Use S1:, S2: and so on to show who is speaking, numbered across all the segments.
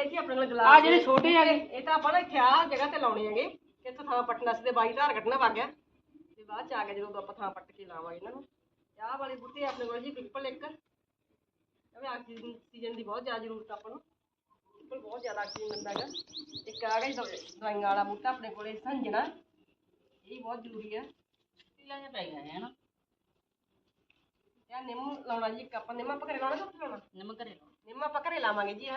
S1: ਇਹ ਜੀ ਆਪਣੇ ਕੋਲ ਗਲਾਸ
S2: ਆ ਜਿਹੜੇ ਛੋਟੇ ਹੈਗੇ
S1: ਇਹ ਤਾਂ ਆਪਾਂ ਨਾ ਇੱਥੇ ਆ ਜਗ੍ਹਾ ਤੇ ਲਾਉਣੇ ਹੈਗੇ ਇੱਥੋਂ ਥਾਂ ਪੱਟਣਾ ਸੀ ਤੇ ਬਾਈ ਧਾਰ ਕੱਢਣਾ ਵਗ ਗਿਆ ਤੇ ਬਾਅਦ ਚ ਆ ਕੇ ਜਦੋਂ ਆਪਾਂ ਥਾਂ ਪੱਟ ਕੇ ਲਾਵਾਂਗੇ ਇਹਨਾਂ ਨੂੰ ਤੇ ਆਹ ਵਾਲੇ ਬੂਟੇ ਆਪਣੇ ਕੋਲ ਜੀ ਪਿੱਪਲ ਇੱਕ ਇਹ ਆਕਸੀਜਨ ਸੀਜ਼ਨ ਦੀ ਬਹੁਤ ਜ਼ਿਆਦਾ ਜ਼ਰੂਰਤ ਆ ਆਪਾਂ ਨੂੰ ਪਿੱਪਲ ਬਹੁਤ ਜ਼ਿਆਦਾ ਆਕਸੀਜਨ ਦਿੰਦਾ ਹੈਗਾ ਇੱਕ ਆ ਗਿਆ ਜੀ ਦਵਾ- ਦਵਾਈਆਂ ਵਾਲਾ ਬੂਟਾ ਆਪਣੇ ਕੋਲੇ ਸੰਜਣਾ ਇਹ ਵੀ ਬਹੁਤ ਜ਼ਰੂਰੀ ਹੈ
S2: ਪੀਲਾ ਜਿਹਾ ਪੈ ਗਿਆ ਹੈ ਨਾ
S1: ਤੇ ਆਹ ਨਿੰਮ ਲਾਉਣਾ ਜੀ ਇੱਕ ਆਪਾਂ ਨਿੰਮ ਆਪਾਂ ਘਰੇ ਲਾਉਣਾ ਕਿ ਉੱਥੇ ਲਾਉਣਾ
S2: ਨਮਕ ਕਰੇ
S1: ਨਿੰਮ ਆਪਾਂ ਘਰੇ ਲਾਵਾਂਗੇ ਜੀ ਇਹ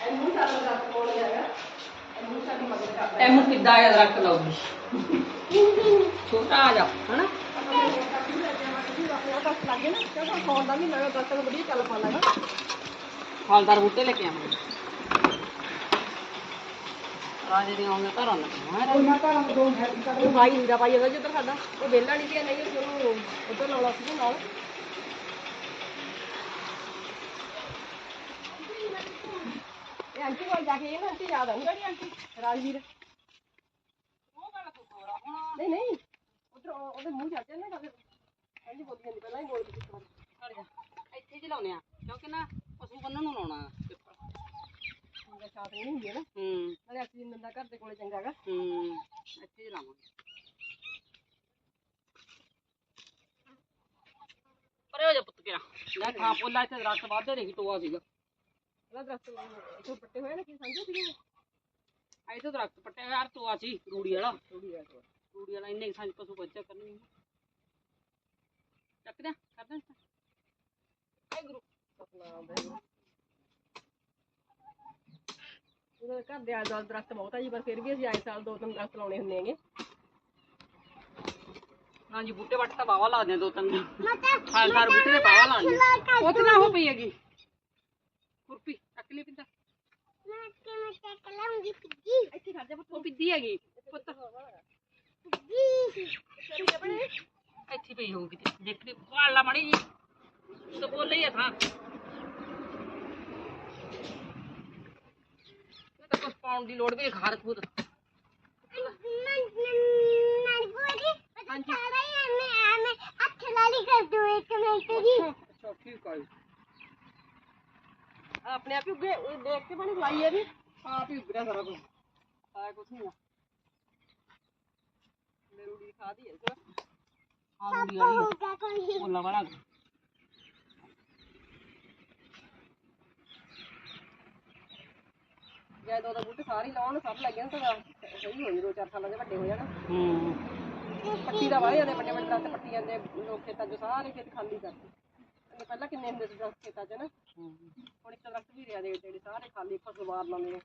S1: ਇਹਨੂੰ ਸਾਰਾ ਦਾ ਕੋਲ ਹੈਗਾ ਇਹਨੂੰ ਸਾਡੀ ਮਦਦ ਕਰਦਾ
S2: ਐਮੂ ਕਿੱਦਾਂ ਆਇਆ ਦਰਖਤ ਲਾਉਗੀ ਛੋਟਾ ਆ ਜਾ ਹਨਾ
S1: ਲੱਗੇ ਨਾ ਕਿਉਂਕਿ ਫੋਨ ਦਾ ਵੀ ਨਵਾਂ ਦਰਖਤ ਨੂੰ ਵਧੀਆ ਚੱਲ ਪਾਉਂਦਾ ਹੈ
S2: ਫਲਦਾਰ ਬੂਟੇ ਲੈ ਕੇ ਆਵਾਂਗੇ ਰਾਜੇ ਆਉਂਦੇ ਘਰਾਂ ਲੱਗਣਾ
S1: ਉਹ ਭਾਈ ਹੀਰਾ ਭਾਈ ਉਹਦਾ ਜਿੱਧਰ ਸਾਡਾ। ਉਹ ਵਿਹਲਾ ਨਹੀਂ ਪਿਆ ਨਹੀਂ ਉਹਨੂੰ ਉੱਧਰ ਲਾਉਣਾ ਸੀ ਨਾਲ। ਇਹ ਆਂਟੀ ਕੋਲ ਜਾ ਕੇ ਇਹ ਨਾ ਆਂਟੀ ਯਾਦ ਆਉਂਦਾ ਨਹੀਂ ਆਂਟੀ? ਰਾਜਵੀਰ। ਨਹੀਂ ਨਹੀਂ। ਉਧਰ ਉਹਦੇ ਮੂੰਹ ਚੱਲ ਜਾਂਦਾ ਕਦੇ ਹਾਂਜੀ ਬੋਲੀ ਜਾਂਦੀ, ਪਹਿਲਾਂ ਹੀ ਬੋਲ ਕੇ
S2: ਇੱਥੇ ਜੀ ਲਾਉਨੇ ਆ, ਕਿਉਂਕਿ ਨਾ ਪਸ਼ੂ ਬੰਨਣ ਨੂੰ ਲਾਉਣਾ। ਪਿੱਪਲ
S1: ਚੰਗਾ ਛਾਤ ਨਹੀਂ ਹੁੰਦੀ ਹੈ ਨਾ
S2: ਹੂੰ
S1: ਨਾਲੇ ਆਕਸੀਜਨ ਦਿੰਦਾ ਘਰ ਦੇ ਕੋਲੇ ਚੰਗਾ ਹੈਗਾ
S2: ਹੂੰ ਇੱਥੇ ਜੀ ਲਾਵਾਂਗੇ ਪਰੇ ਹੋ ਜਾ ਪੁੱਤ ਕਿਆ ਲੈ ਥਾਂ ਪੋਲਾ ਇੱਥੇ ਦਰਖਤ ਵਾਧੇ ਰਹੀ ਟੋਆ ਸੀਗਾ
S1: ਇਹਦਾ ਦਰਖਤ ਇੱਥੋਂ ਪੱਟੇ ਹੋਏ ਨੇ ਕੀ ਸਮਝੇ ਸੀਗੇ
S2: ਇੱਥੇ ਦਰਖਤ ਪੱਟਿਆ ਹੋਇਆ ਯਾਰ ਟੋਆ ਸੀ ਰੂੜੀ ਵਾਲਾ
S1: ਥੋੜੀ ਆ ਤੋਂ
S2: ਰੂੜੀ ਵਾਲਾ ਇੰਨੇ ਸਾਂਝ ਪਸ਼ੂ ਬੱਚਾ ਕਰਨੀ ਚੱਕ ਦਿਆਂ ਕਰ ਦਿਆਂ
S1: ਗੁਰੂ ਸਤਨਾਮ ਵਾਹਿਗੁਰੂ ਉਹਦੇ ਘਰ ਦੇ ਆਲੇ ਦੁਆਲੇ ਦਰਖਤ ਬਹੁਤ ਆ ਜੀ ਪਰ ਫਿਰ ਵੀ ਅਸੀਂ ਆਏ ਸਾਲ ਦੋ ਤਿੰਨ ਦਰਖਤ ਲਾਉਣੇ ਹੁੰਦੇ ਹੈਗੇ
S2: ਹਾਂਜੀ ਬੂਟੇ ਵੱਟ ਤਾਂ ਬਾਵਾ ਲਾ ਦੇ ਦੋ ਤਿੰਨ ਫਲਦਾਰ ਬੂਟੇ ਤੇ ਬਾਵਾ ਲਾਣੀ ਉੱਥੇ ਨਾ ਹੋ ਪਈ ਹੈਗੀ ਕੁਰਪੀ ਚੱਕ ਲਈ ਪਿੰਦਾ
S1: ਇੱਥੇ ਖੜ ਜਾ
S2: ਉਹ ਪਿੱਦੀ ਹੈਗੀ ਪੁੱਤ ਇੱਥੇ ਪਈ ਹੋਊਗੀ ਕਿਤੇ ਦੇਖਦੀ ਵਾਲ ਲਾ ਮੜੀ ਜੀ ਤਾਂ ਬੋਲ ਲਈ ਆ ਥਾਂ कुछ पाउंड दी लोड भी
S1: खारत खुद अपने आप ही देख के मैंने लाई है भी
S2: आप ही उगरा सारा कुछ आया कुछ नहीं मेरे
S1: उड़ी खा दी है
S2: सर हाँ उड़ी बोला बड़ा
S1: ਜੇ ਦੋ ਦੋ ਬੂਟੇ ਸਾਰੇ ਹੀ ਲਾਉਣ ਸਭ ਲੱਗ ਜਾਣ ਤਾਂ ਸਹੀ ਹੋ ਜੀ ਦੋ ਚਾਰ ਸਾਲਾਂ ਦੇ ਵੱਡੇ ਹੋ ਜਾਣ।
S2: ਹੂੰ।
S1: ਪੱਟੀ ਦਾ ਵਾਲੇ ਜਾਂਦੇ ਵੱਡੇ ਵੱਡੇ ਦਰਖਤ ਪੱਟੀ ਜਾਂਦੇ ਲੋਕ ਖੇਤਾਂ 'ਚ ਸਾਰੇ ਖੇਤ ਖਾਲੀ ਕਰਦੇ ਅੱਗੇ ਪਹਿਲਾਂ ਕਿੰਨੇ ਹੁੰਦੇ ਸੀ ਦਰਖਤ ਖੇਤਾਂ 'ਚ ਨਾ? ਹੁਣ ਇੱਕ ਦਰਖਤ ਵੀ ਰਿਹਾ ਦੇ ਜਿਹੜੇ ਸਾਰੇ ਖਾਲੀ ਫਸਲ ਵਾਰ ਲਾਉਂਦੇ ਨੇ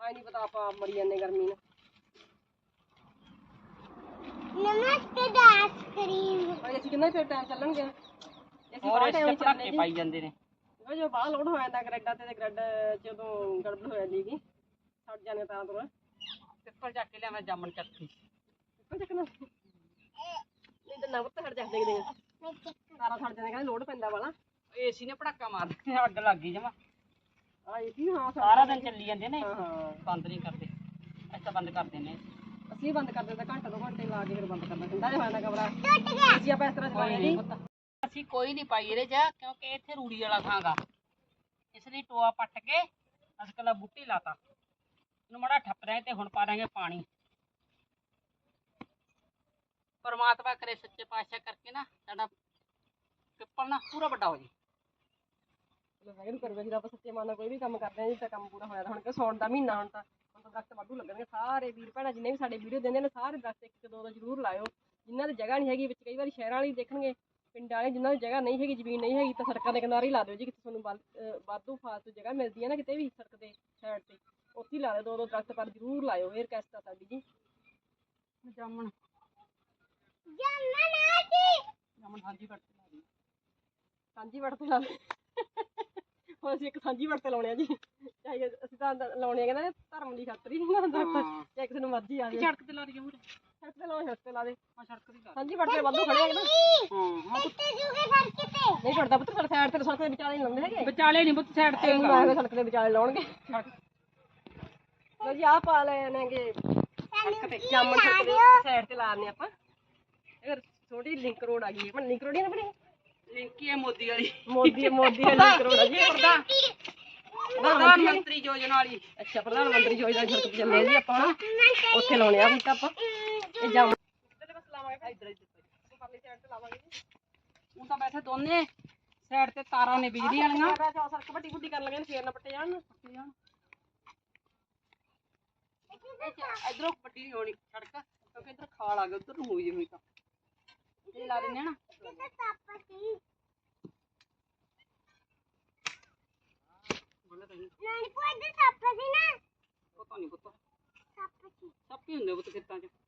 S1: ਆਈ ਨਹੀਂ ਪਤਾ ਆਪਾਂ ਮਰੀ ਜਾਂਦੇ ਗਰਮੀ ਨਾਲ। ਭਾਈ ਅਸੀਂ ਕਿੰਨਾ ਚਿਰ ਟਾਈਮ ਚੱਲਣਗੇ? ਅਸੀਂ
S2: ਹੋਰ ਇਸ ਚ
S1: ਚੱਲਣੇ
S2: ਪਟਾਕੇ
S1: ਜੀ।
S2: ਪਾਈ ਜਾਂਦੇ ਨੇ।
S1: ਉਹ ਜੋ ਬਾਹਰ ਲੋਡ ਹੋ ਜਾਂਦਾ ਗ੍ਰੈਡਾਂ ਤੇ ਤੇ ਗ੍ਰੈਡ ਜਦੋਂ ਗੜਬੜ ਹੋ ਜਾਂਦੀ ਹੈਗੀ ਛੱਡ ਜਾਂਦੇ ਤਾਂ ਤੁਰ
S2: ਪਿੱਪਲ ਚੱਕ ਕੇ ਲਿਆਵਾਂ ਜਾਮਣ ਚੱਕੀ
S1: ਕੋਈ ਚੱਕਣਾ? ਨਹੀਂ ਤਾਂ ਨਵਤ ਹਟ ਜਾਂਦੇ ਕਿਤੇ ਸਾਰਾ ਛੱਡ ਜਾਂਦੇ ਕਹਿੰਦੇ ਲੋਡ ਪੈਂਦਾ ਵਾਲਾ।
S2: ਏਸੀ ਨੇ ਪਟਾਕਾ ਮਾਰ ਦਿੱਤਾ ਅੱਗ ਲੱਗ ਗਈ ਜਮਾ।
S1: ਆ ਕੀ ਹਾਂ
S2: ਸਾਰਾ ਦਿਨ ਚੱਲੀ ਜਾਂਦੇ ਨੇ।
S1: ਹਾਂ
S2: ਬੰਦ ਨਹੀਂ ਕਰਦੇ। ਅੱਛਾ ਬੰਦ ਕਰ ਦਿੰਦੇ ਨੇ।
S1: ਅਸੀਂ ਬੰਦ ਕਰ ਦਿੰਦੇ ਘੰਟਾ ਦੋ ਘੰਟੇ ਲਾ ਕੇ ਫਿਰ ਬੰਦ ਕਰਨਾ। ਠੰਡਾ ਜਿਹਾ ਹੋ ਜਾਂਦਾ ਕਮਰਾ। ਅਸੀਂ ਆਪਾਂ ਇਸ ਤਰ੍ਹਾਂ ਚਲਾਉਂਦੇ
S2: ਨਹੀਂ ਅਸੀਂ ਕੋਈ ਨਹੀਂ ਪਾਈ ਇਹਦੇ ਚ, ਕਿਉਂਕਿ ਇੱਥੇ ਰੂੜੀ ਵਾਲਾ ਥਾਂਗਾ ਇਸ ਲਈ ਟੋਆ ਪੱਟ ਕੇ ਅਸੀਂ ਕੱਲਾ ਬੂਟੀ ਲਾਤਾ। ਇਹਨੂੰ ਮੜਾ ਠੱਪ ਰਹੇ ਤੇ ਹੁਣ ਪਾ ਦਾਂਗੇ ਪਾਣੀ। ਪਰਮਾਤਮਾ ਕਰੇ ਸੱਚੇ ਪਾਤਸ਼ਾਹ ਕਰਕੇ ਨਾ, ਸਾਡਾ ਪਿੱਪਲ ਨਾ ਪੂਰਾ ਵੱਡਾ ਹੋ ਜੇ
S1: ਵਾਹਿਗੁਰੂ ਕਰੂਗਾ ਜੀ, ਰੱਬ ਸੱਚੇ ਮਨ ਕੋਈ ਵੀ ਕੰਮ ਕਰਦੇ ਆ ਜੀ, ਤਾਂ ਕੰਮ ਪੂਰਾ ਹੋਇਆ ਹੁਣ ਕਿ ਸੌਣ ਦਾ ਮਹੀਨਾ ਹੁਣ ਤਾਂ। ਹੁਣ ਤਾਂ ਦਰਖਤ ਵਾਧੂ ਲੱਗਣਗੇ, ਸਾਰੇ ਵੀਰ ਭੈਣਾਂ ਜਿੰਨੇ ਵੀ ਸਾਡੇ ਵੀਡੀਓ ਦਿੰਦੇ ਨੇ, ਸਾਰੇ ਦਰਖਤ ਇੱਕ ਇੱਕ ਦੋ ਦੋ ਜ਼ਰੂਰ ਲਾਇਓ। ਜਿਨ੍ਹਾਂ ਦੀ ਜਗ੍ਹਾ ਨਹੀਂ ਹੈਗੀ, ਵਿੱਚ ਕਈ ਵਾਰੀ ਸ਼ਹਿਰਾਂ ਵਾਲੇ ਦੇਖਣਗੇ ਪਿੰਡਾਂ ਵਾਲੇ ਜਿਨ੍ਹਾਂ ਦੀ ਜਗ੍ਹਾ ਨਹੀਂ ਹੈਗੀ ਜ਼ਮੀਨ ਨਹੀਂ ਹੈਗੀ ਤਾਂ ਸੜਕਾਂ ਦੇ ਕਿਨਾਰੇ ਹੀ ਲਾ ਦਿਓ ਜੀ ਕਿਤੇ ਤੁਹਾਨੂੰ ਅਹ ਵਾਧੂ ਫਾਲਤੂ ਜਗ੍ਹਾ ਮਿਲਦੀ ਹੈ ਨਾ ਕਿਤੇ ਵੀ ਸੜਕ ਦੇ ਸਾਈਡ ਤੇ ਉੱਥੇ ਹੀ ਲਾ ਦਿਓ ਦੋ ਦੋ ਦਰਖਤ ਪਰ ਜ਼ਰੂਰ ਲਾਇਓ ਇਹ ਰਿਕਵੈਸਟ ਆ ਸਾਡੀ ਜੀ।
S2: ਜਾਮਣ। ਜਾਮਣ ਹਾਂਜੀ ਕੱਟ ਲਾ ਦੀ
S1: ਸਾਂਝੀ ਵੜ ਤੇ ਲਾ ਹੁਣ ਅਸੀਂ ਇੱਕ ਸਾਂਝੀ ਵੜ ਤੇ ਲਾਉਣੇ ਆ ਜੀ। ਚਾਹੇ ਅਸੀਂ ਤਾਂ ਲਾਉਣੇ ਆ ਕਹਿੰਦੇ ਨੇ ਧਰਮ ਦੀ ਖਾਤਰ ਹੀ ਨਾ ਦਰਖਤ
S2: ਹਾਂ।
S1: ਚਾਹੇ ਕਿਸੇ ਨੂੰ ਮਰਜ਼ੀ ਆ ਜਾਏ
S2: ਸੜਕ ਤੇ ਲਾ ਦੀ ਜਮੂਰ
S1: ਸੜਕ ਤੇ ਲਾਓ ਸੜਕ ਤੇ ਲਾ ਦੇ।
S2: ਹਾਂ ਸੜਕ ਦੀ ਲਾ
S1: ਸਾਂਝੀ ਵੜ ਤੇ ਵਾਧੂ ਖੜੇ ਆ ਨਾ।
S2: ਹਾਂ। ਹਾਂ
S1: ਨਹੀਂ ਪੜਦਾ ਪੁੱਤ ਸਾਡੇ ਸਾਈਡ ਤੇ ਸੜਕ ਦੇ ਵਿਚਾਲੇ ਨੀ ਲਾਉਂਦੇ ਹੈਗੇ।
S2: ਵਿਚਾਲੇ ਨਹੀਂ ਬੁੱਤ ਸਾਈਡ ਤੇ
S1: ਤੇ ਆਏ ਸੜਕ ਦੇ। ਵਿਚਾਲੇ ਲਾਉਣਗੇ। ਲੋ ਜੀ ਆਹ ਪਾ ਲੈ ਨੇਗੇ। ਸੜਕ ਤੇ ਜਾਮਣ ਸੜਕ ਦੇ ਸਾਈਡ ਤੇ ਲਾਣੇ ਆਪਾਂ। ਇਹ ਛੋਟੀ ਲਿੰਕ ਰੋਡ ਆ ਗਈ ਹੈ ਲਿੰਕ ਰੋਡ ਹੀ ਨਾ ਬਣੀ।
S2: ਲਿੰਕੀ ਹੈ ਮੋਦੀ ਵਾਲੀ।
S1: ਮੋਦੀ ਮੋਦੀ ਵਾਲੀ ਲਿੰਕ ਰੋਡ ਆ ਜੀ ਇਹ ਪ੍ਰਧਾਨ।
S2: ਮੰਤਰੀ ਯੋਜਨਾ ਵਾਲੀ।
S1: ਅੱਛਾ ਪ੍ਰਧਾਨ ਮੰਤਰੀ ਯੋਜਨਾ ਦੀ ਸੜਕ ਤੇ ਚੱਲੇ ਜੀ ਆਪਾਂ। ਉੱਥੇ ਲਾਉਣੇ ਆ ਬੂਟਾ ਆਪਾਂ। ਇਹ ਜਾਮਣ ਤੇ ਬਸ ਲਾਵਾਂਗੇ ਇੱਧਰ ਇੱਧਰ ਪਰਲੀ ਸਾਈਡ ਤੇ ਲਾਵਾਂਗੇ ਜੀ
S2: ਹੁਣ ਤਾਂ ਵੈਸੇ ਦੋਨੇ ਸਾਈਡ ਤੇ ਤਾਰਾਂ ਨੇ ਬਿਜਲੀ ਵਾਲੀਆਂ
S1: ਮੈਂ ਤਾਂ ਸੜਕ ਵੱਡੀ ਵੱਡੀ ਕਰਨ ਲੱਗੇ ਨੇ ਫੇਰ ਨਾ ਪੱਟੇ ਜਾਣ
S2: ਇਧਰੋਂ ਵੱਡੀ ਨਹੀਂ ਹੋਣੀ ਸੜਕ ਕਿਉਂਕਿ ਇਧਰ ਖਾਲ ਆ ਗਿਆ ਉਧਰ ਨੂੰ ਹੋਈ ਹੋਈ ਤਾਂ ਇਹ ਲਾ ਦਿੰਦੇ ਆ ਨਾ ਬੋਲੇ ਤਾਂ ਨਹੀਂ ਪਤਾ ਨਹੀਂ ਪਤਾ ਸੱਪ ਹੀ ਹੁੰਦੇ ਪੁੱਤ ਖੇਤਾਂ 'ਚ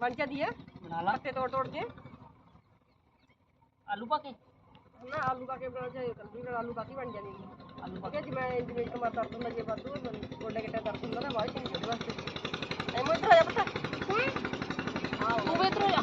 S1: बन क्या दिया। बना ला पत्ते तोड़ तोड़ के। आलू पाके?
S2: ना आलू पाके बना चाहिए तंदूरी में आलू पाके बन जाएगी। आलू पाके। जी मैं इंजीनियर को तो मैं तरसुन लगे बात हूँ मैं गोले के टाइम तरसुन
S1: ना भाई तुम बस नहीं
S2: मुझे तो या पता हाँ। तू
S1: बेहतर हो जा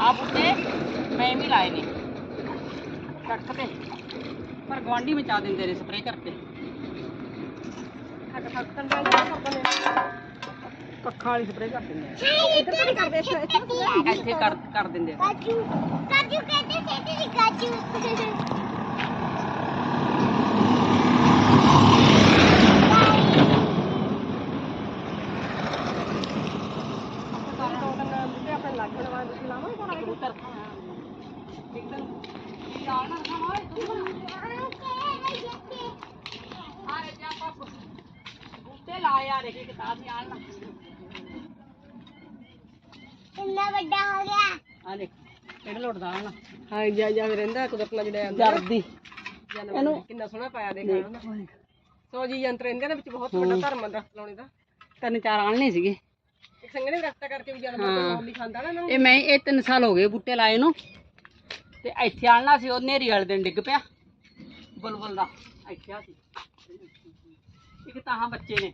S1: आप उसे मैमी
S2: लाए नहीं। रखते पर गुआंडी
S1: में दें दिन दे स्प्रे करते कखा स्प्रे कर देंगे। ऐसे
S2: कर कर देंगे। ਆਣਾ
S1: ਹਾਂ ਜਾ ਜਾ ਰਹਿੰਦਾ ਕੁਦਰਤ ਨਾਲ ਜਿਹੜਾ ਆਉਂਦਾ।
S2: ਜਰਦੀ।
S1: ਇਹਨੂੰ ਕਿੰਨਾ ਸੋਹਣਾ ਪਾਇਆ ਦੇਖ ਨਾ। ਸੋ ਜੀ ਯੰਤਰ ਇਹਦੇ ਦੇ ਵਿੱਚ ਬਹੁਤ ਵੱਡਾ ਧਰਮ ਦਰਖਤ ਲਾਉਣੇ ਦਾ।
S2: ਤਿੰਨ ਚਾਰ ਆਣਨੇ ਸੀਗੇ।
S1: ਇੱਕ ਸੰਗਣੇ ਦਰਖਤਾਂ ਕਰਕੇ ਵੀ ਜਾਨਵਰ ਕੋਈ ਰੌਲੀ ਖਾਂਦਾ ਨਾ ਇਹਨਾਂ। ਨੂੰ
S2: ਇਹ ਮੈਂ ਇਹ ਤਿੰਨ ਸਾਲ ਹੋ ਗਏ ਬੂਟੇ ਲਾਏ ਨੂੰ। ਤੇ ਇੱਥੇ ਆਣਾ ਸੀ ਉਹ ਨੇਰੀ ਵਾਲੇ ਦਿਨ ਡਿੱਗ ਪਿਆ। ਬੁਲਬੁਲ ਦਾ ਇੱਥੇ ਆ ਸੀ। ਇੱਕ ਤਾਹਾਂ ਬੱਚੇ ਨੇ।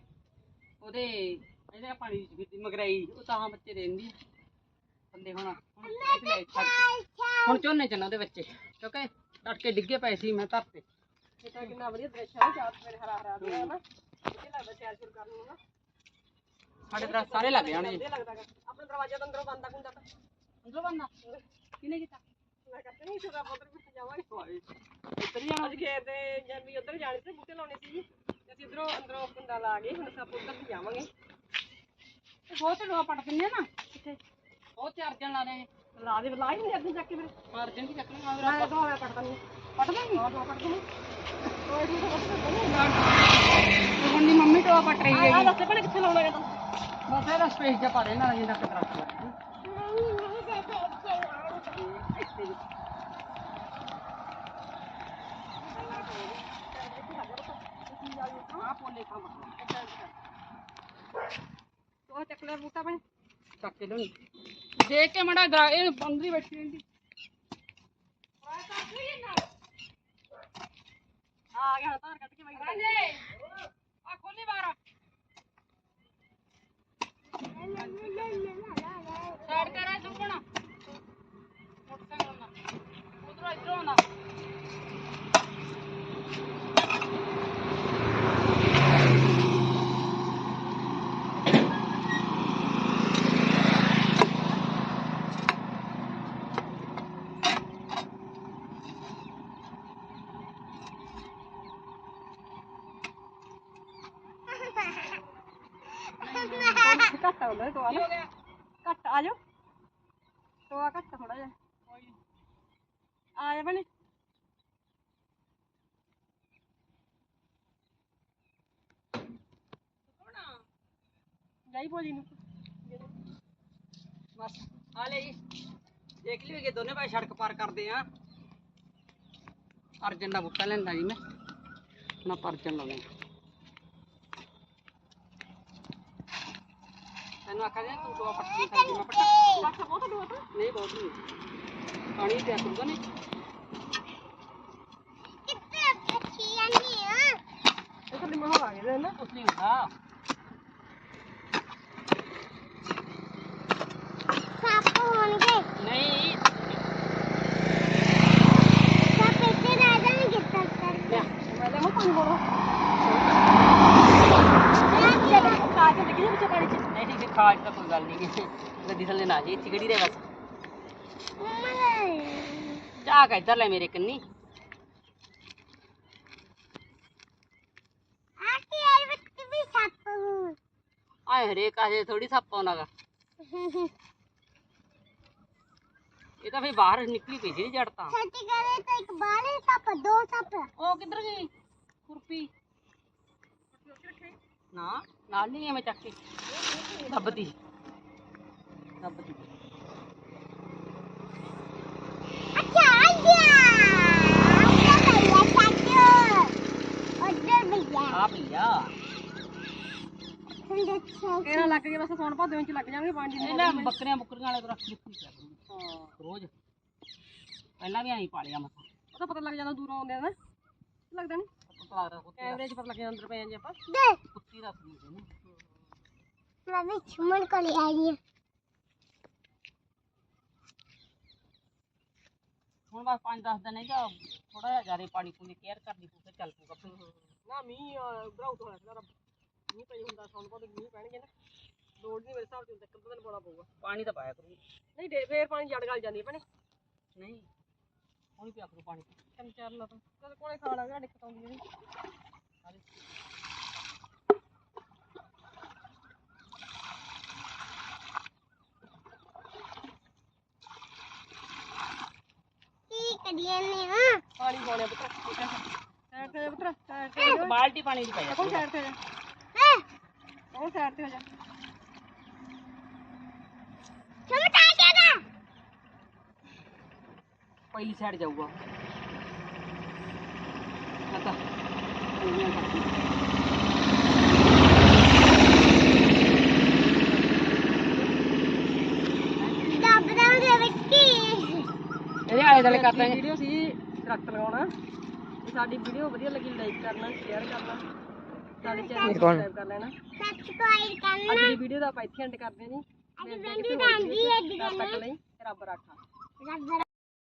S2: ਉਹਦੇ ਇਹਦੇ ਪਾਣੀ ਵਿੱਚ ਮਗਰਾਈ ਉਹ ਤਾਹਾਂ ਬੱਚੇ ਰਹਿੰਦੀ ਬੰਦੇ ਹੁਣ। ਹੁਣ। ਹੁਣ ਝੋਨੇ ਚ ਨੇ ਉਹਦੇ ਬੱਚੇ ਕਿਉਂਕਿ ਡਟ ਕੇ ਡਿੱਗੇ ਪਏ ਸੀ ਮੈਂ ਧਰਤੇ।
S1: ਇਹ ਤਾਂ ਕਿੰਨਾ ਵਧੀਆ ਦ੍ਰਿਸ਼ ਹੈ ਚਾਰ ਸਵੇਰੇ ਹਰਾ ਹਰਾ ਦੇ ਨਾ। ਇਹ ਲੱਗਦਾ ਸੈਰ ਸ਼ੁਰੂ ਕਰਨ ਨੂੰ ਨਾ।
S2: ਸਾਡੇ ਦਰਖਤ ਸਾਰੇ ਲੱਗ ਜਾਣੇ।
S1: ਆਪਣੇ ਦਰਵਾਜ਼ੇ ਤੋਂ ਅੰਦਰੋਂ ਬੰਦਾ ਕੁੰਦਾ ਤਾਂ।
S2: ਅੰਦਰੋਂ ਬੰਦਾ? ਕਿਨੇ ਕੀਤਾ?
S1: ਮੈਂ ਕਹਿੰਦਾ ਨਹੀਂ ਸੁਦਾ ਪੁੱਤਰ ਵੀ ਜਾਵਾਂਗੇ।
S2: ਹੀ ਜਾਣਾ
S1: ਅੱਜ ਖੇਤ ਦੇ ਜਾਂ ਵੀ ਉੱਧਰ ਜਾਣੇ ਸੀ ਬੂਟੇ ਲਾਉਣੇ ਸੀ। ਜੀ ਅਸੀਂ ਇਧਰੋਂ ਅੰਦਰੋਂ ਕੁੰਡਾ ਲਾ ਕੇ ਹੁਣ ਸਭ ਉੱਧਰ ਜਾਵਾਂਗੇ।
S2: ਬਹੁਤ ਲੋਹਾ ਪਟ ਦਿੰਦੇ ਨਾ ਕਿੱਥੇ? ਉਹ ਚਾਰਜਣ ਲਾ ਰਹੇ।
S1: ਲਾ ਦੇ ਲਾ ਹੀ ਨਹੀਂ ਅੱਗੇ ਚੱਕ ਕੇ ਫਿਰ
S2: ਚਾਰਜਣ ਦੀ ਚੱਕਣੀ ਆ
S1: ਮੈਂ ਦੋ ਮੈਂ ਕੱਟਦਾ ਨਹੀਂ
S2: ਪਟ ਦਾਂਗੀ
S1: ਹਾਂ ਦੋ ਕੱਟ ਦੂੰ ਕੋਈ ਨਹੀਂ ਤਾਂ ਕੱਟ ਦੂੰ
S2: ਤੇ ਹੁਣ ਦੀ ਮੰਮੀ ਟੋਆ ਪਟ ਰਹੀ
S1: ਆ
S2: ਹੈਗੀ
S1: ਦੱਸ ਪਹਿਲੇ ਕਿੱਥੇ ਲਾਉਣਾ ਹੈ ਤੂੰ
S2: ਬਸ ਇਹਦਾ ਸਪੇਸ ਜਿਹਾ ਪਾ ਦੇ ਨਾ ਜਿੰਨਾ ਕਿ ਦਰਖਤ ਲੱਗ ਆ ਪੋਲੇ ਥਾਂ ਪਟਣਾ
S1: ਤੋ ਚੱਕ ਲੈ ਬੂਟਾ ਬਣ
S2: ਚੱਕ ਕੇ ਲਿਆਉਣੀ ਦੇਖ ਕੇ ਮੜਾ ਗਰਾ ਇਹ ਬੰਦਰੀ ਬੈਠੀ ਰਹਿੰਦੀ।
S1: ਆ ਗਿਆ ਧਾਰ ਕੱਟ ਕੇ ਮੈਂ
S2: ਰਾਜੇ ਆ ਖੋਲੀ ਬਾਰਾ ਸਾਈਡ ਰਹਿ ਸੁਪਣਾ ਮੋਟਰਸਾਈਕਲ ਨਾ ਉਧਰੋਂ ਇਧਰੋਂ ਨਾ
S1: ਘੱਟ ਆ ਉਹਨਾਂ ਟੋਆ
S2: ਕੀ ਹੋ ਗਿਆ
S1: ਘੱਟ ਆ ਜਾਓ ਟੋਆ ਘੱਟ ਥੋੜਾ ਜਿਹਾ ਆ ਜਾ ਬਣੇ ਜਾਈ ਬੋਲੀ ਨੂੰ।
S2: ਬਸ ਆ ਲੈ ਜੀ। ਦੇਖ ਲਿਓ ਕਿ ਦੋਨੇ ਭਾਈ ਸੜਕ ਪਾਰ ਕਰਦੇ ਆ। ਅਰਜਨ ਦਾ ਬੁੱਟਾ ਲੈਂਦਾ ਜੀ ਮੈਂ। ਨਾ ਪਰਜਨ ਲਾਉਣਾ। ਤੈਨੂੰ ਆਖਿਆ ਨਾ ਤੂੰ ਦੋ ਪੱਟੀ ਕਰਦੀ ਮੈਂ ਪੱਟਾ
S1: ਘੱਟ ਬਹੁਤ ਡੋਆ ਤਾਂ
S2: ਨਹੀਂ ਬਹੁਤ ਨਹੀਂ। ਪਾਣੀ ਦਿਆ ਕਰੂਗਾ ਨਹੀਂ।
S1: ਇਹ ਤਾਂ ਲਿਮਾ ਹੋ ਆ ਗਿਆ ਨਾ।
S2: ਕੁਛ ਨਹੀਂ ਹੁੰਦਾ।
S1: लाजे
S2: इतनी गड़ी रहे बस। जा का इधर ले मेरे कन्नी। आए हरे का जे थोड़ी सप होना का ये तो भाई बाहर निकली पी थी जड़ता सच्ची करे तो एक बाले ही सप दो सप ओ किधर गई? खुरपी। ना नाल नहीं है मैं चक्की दबती ਦੱਬਦੀ ਦੱਬਦੀ ਆ ਭਈਆ।
S1: ਕਿਹੜਾ ਲੱਗ ਗਿਆ? ਬਸ ਸੌਣ ਭਾਦੋਂ ਵਿੱਚ ਲੱਗ ਜਾਣਗੇ ਪੰਜ
S2: ਇਹ ਨਾ ਬੱਕਰੀਆਂ ਬੁੱਕਰੀਆਂ ਵਾਲੇ ਤੋਂ ਰੱਖ ਦਿੱਤੀ ਪਿਆ ਕਰੂੰ।
S1: ਹਾਂ।
S2: ਰੋਜ਼। ਪਹਿਲਾਂ ਵੀ ਐਂ ਪਾਲਿਆ ਮਸਾਂ
S1: ਉਹ ਤਾਂ ਪਤਾ ਲੱਗ ਜਾਂਦਾ ਦੂਰੋਂ ਆਉਂਦੇ ਆ ਨਾ। ਲੱਗਦਾ ਨਹੀਂ
S2: ਪਤਾ ਲੱਗਦਾ ਕੁੱਤੀ ਦਾ।
S1: ਕੈਮਰੇ 'ਚ ਪਤਾ ਲੱਗ ਜਾਂਦਾ ਅੰਦਰ ਪਏ ਆਂ ਜੇ ਆਪਾਂ
S2: ਕੁੱਤੀ ਦਾ ਸੂਟ ਹੈ ਨਾ।
S3: ਛੁਮਣ ਕੋਲ ਆਈ ਹਾਂ।
S2: ਹੁਣ ਬਸ 5-10 ਦਿਨ ਹੈਗਾ ਥੋੜਾ ਜਿਹਾ ਜ਼ਿਆਦਾ ਪਾਣੀ ਪੂਣੀ ਕੇਅਰ ਕਰਨੀ ਪਊ ਫਿਰ ਚੱਲ ਪਊਗਾ ਫਿਰ।
S1: ਨਾ ਮੀਂਹ ਬਰਾਉਟ ਹੋਣਾ ਸੀ ਮੀਂਹ ਪਈ ਹੁੰਦਾ ਸੌਣ ਭਾਦੋਂ ਮੀਂਹ ਪੈਣਗੇ ਨਾ। ਲੋੜ ਨਹੀਂ ਮੇਰੇ ਹਿਸਾਬ ਤੋਂ ਤੱਕ ਦਿਨ ਪਾਉਣਾ ਪਊਗਾ।
S2: ਪਾਣੀ ਤਾਂ ਪਾਇਆ ਕਰੂ
S1: ਨਹੀਂ ਦੇ ਫੇਰ ਪਾਣੀ ਜੜ ਗਲ ਜਾਂਦੀ ਹੈ ਭੈਣੇ।
S2: ਨਹੀਂ ਹੁਣ ਪਿਆ ਕਰੂ ਪਾਣੀ।
S1: ਤਿੰਨ ਚਾਰ ਲਾ ਤੋਂ। ਕੋਲੇ ਖਾਣਾ ਵੀ ਦਿੱਕਤ ਆਉਂਦੀ ਹੈ
S2: ਸਾਰੇ
S3: ਕੀ ਕਰੀਏ ਨੇ ਹਾਂ।
S1: ਪਾਣੀ ਪਾਉਣੇ ਪੁੱਤਰ। ਹੈ ਸਾਈਡ ਤੇ ਹੋ ਜਾ ਪੁੱਤਰ ਸਾਈਡ ਤੇ
S2: ਇੱਕ ਬਾਲਟੀ ਪਾਣੀ ਦੀ ਪਾਇਆ
S1: ਕੌਣ ਸਾਈਡ ਤੇ ਹੋ ਜਾ।
S3: ਹੈ।
S1: ਕੌਣ ਸਾਈਡ ਤੇ ਹੋ ਜਾ।
S3: ਛਮਟਾ ਜਾਦਾ
S2: ਪਹਿਲੀ ਸਾਈਡ ਜਾਊਗਾ। ਆ ਤਾਂ ਪੂਰੀਆਂ ਕਰਦੀ ਦੁਆਲੇ ਕਰ ਦਾਂਗੇ
S1: ਵੀਡੀਓ ਸੀ ਦਰਖਤ ਲਗਾਉਣਾ। ਤੇ ਸਾਡੀ ਵੀਡੀਓ ਵਧੀਆ ਲੱਗੀ ਲਾਈਕ ਕਰਨਾ ਸ਼ੇਅਰ ਕਰਨਾ। ਸਾਡੇ ਚੈਨਲ ਨੂੰ ਸਬਸਕ੍ਰਾਈਬ ਕਰ ਲੈਣਾ।
S3: ਸਬਸਕ੍ਰਾਈਬ
S1: ਅੱਜ
S3: ਕਰਨਾ
S1: ਦੀ ਵੀਡੀਓ ਦਾ ਆਪਾਂ ਇੱਥੇ ਐਂਡ ਕਰਦੇ ਹਾਂ ਜੀ।
S3: ਅੱਜ ਵੀਡੀਓ ਦਾ ਕਰਨਾ।
S1: ਰੱਬ ਰਾਖਾ।